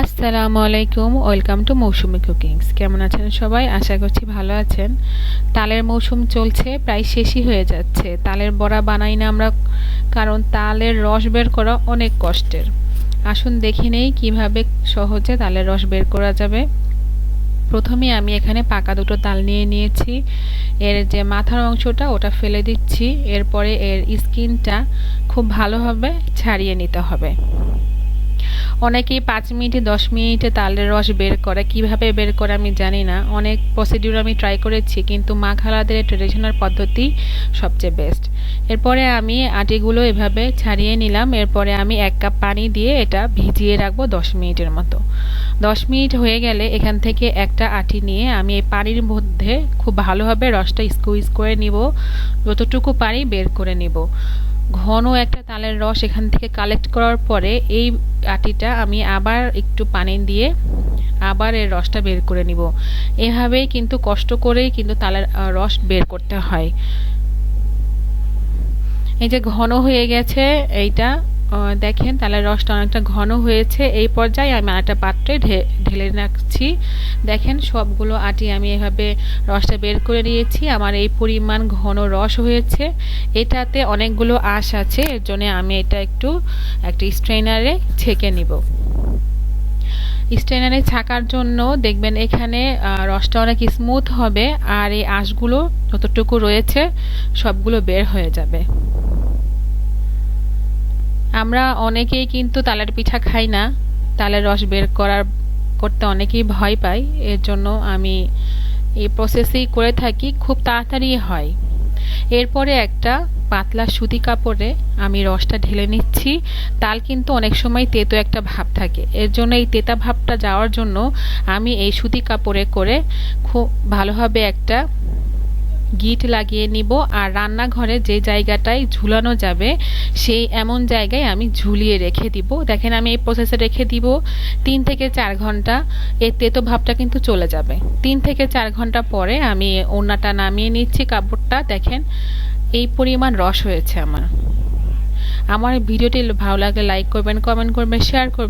আসসালামু আলাইকুম, welcome to Mousumi cookings. কেমন আছেন সবাই? আশা করছি ভালো আছেন। তালের মৌসুম চলছে, প্রায় শেষই হয়ে যাচ্ছে। তালের বড়া বানাই না আমরা, কারণ তালের রস বের করা অনেক কষ্টের। আসুন দেখে নেই কীভাবে সহজে তালের রস বের করা যাবে। প্রথমে আমি এখানে পাকা দুটো তাল নিয়ে নিয়েছি। এর যে মাথার অংশটা, ওটা ফেলে দিচ্ছি। এরপরে এর স্কিনটা খুব ভালোভাবে ছাড়িয়ে নিতে হবে। অনেকেই পাঁচ মিনিটে, দশ মিনিটে তালের রস বের করে। কীভাবে বের করে আমি জানি না। অনেক প্রসিডিউর আমি ট্রাই করেছি, কিন্তু মা খালাদের ট্রেডিশনাল পদ্ধতি সবচেয়ে বেস্ট এরপরে আমি আটিগুলো এভাবে ছাড়িয়ে নিলাম। এরপরে আমি এক কাপ পানি দিয়ে এটা ভিজিয়ে রাখব দশ মিনিটের মতো। দশ মিনিট হয়ে গেলে এখান থেকে একটা আটি নিয়ে আমি এই পানির মধ্যে খুব ভালোভাবে রসটা স্কুইজ করে নিব। যতটুকু পানি বের করে নিব। ঘন একটা তালের রস এখান থেকে কালেক্ট করার পরে এই আটিটা আমি আবার একটু পানি দিয়ে আবার এর রসটা বের করে নিব। এভাবেই কিন্তু কষ্ট করেই কিন্তু তালের রস বের করতে হয়। এই যে ঘন হয়ে গেছে এইটা দেখেন, তাহলে রসটা অনেকটা ঘন হয়েছে। এই পর্যায়ে আমি আটা পাত্রে ঢেলে রাখছি। দেখেন, সবগুলো আটি আমি এভাবে রসটা বের করে নিয়েছি। আমার এই পরিমাণ ঘন রস হয়েছে। এটাতে অনেকগুলো আঁশ আছে, এর জন্য আমি এটা একটু, একটা স্ট্রেনারে ছেঁকে নিব। স্ট্রেনারে ছাকার জন্য দেখবেন এখানে রসটা অনেক স্মুথ হবে, আর এই আঁশগুলো যতটুকু রয়েছে, সবগুলো বের হয়ে যাবে। আমরা অনেকেই কিন্তু তালের পিঠা খাই না। তালের রস বের করার করতে অনেকেই ভয় পাই এর জন্য আমি এই প্রসেসেই করে থাকি, খুব তাড়াতাড়ি হয়। এরপরে একটা পাতলা সুতি কাপড়ে আমি রসটা ঢেলে নিচ্ছি। তাল কিন্তু অনেক সময় তেতো একটা ভাব থাকে। এর জন্য এই তেতা ভাবটা যাওয়ার জন্য আমি এই সুতি কাপড়ে করে খুব ভালোভাবে একটা গিট লাগিয়ে নিব আর রান্নাঘরে যে জায়গাটায় ঝুলানো যাবে, সেই এমন জায়গায় আমি ঝুলিয়ে রেখে দিব। দেখেন আমি এই প্রসেসে রেখে দিব তিন থেকে চার ঘণ্টা। এর তেতো ভাবটা কিন্তু চলে যাবে। তিন থেকে চার ঘণ্টা পরে আমি ওনাটা নামিয়ে নিচ্ছি, কাপড়টা। দেখেন এই পরিমাণ রস হয়েছে আমার। আমার ভিডিওটি ভালো লাগলে লাইক করবেন কমেন্ট করবেন শেয়ার করবেন।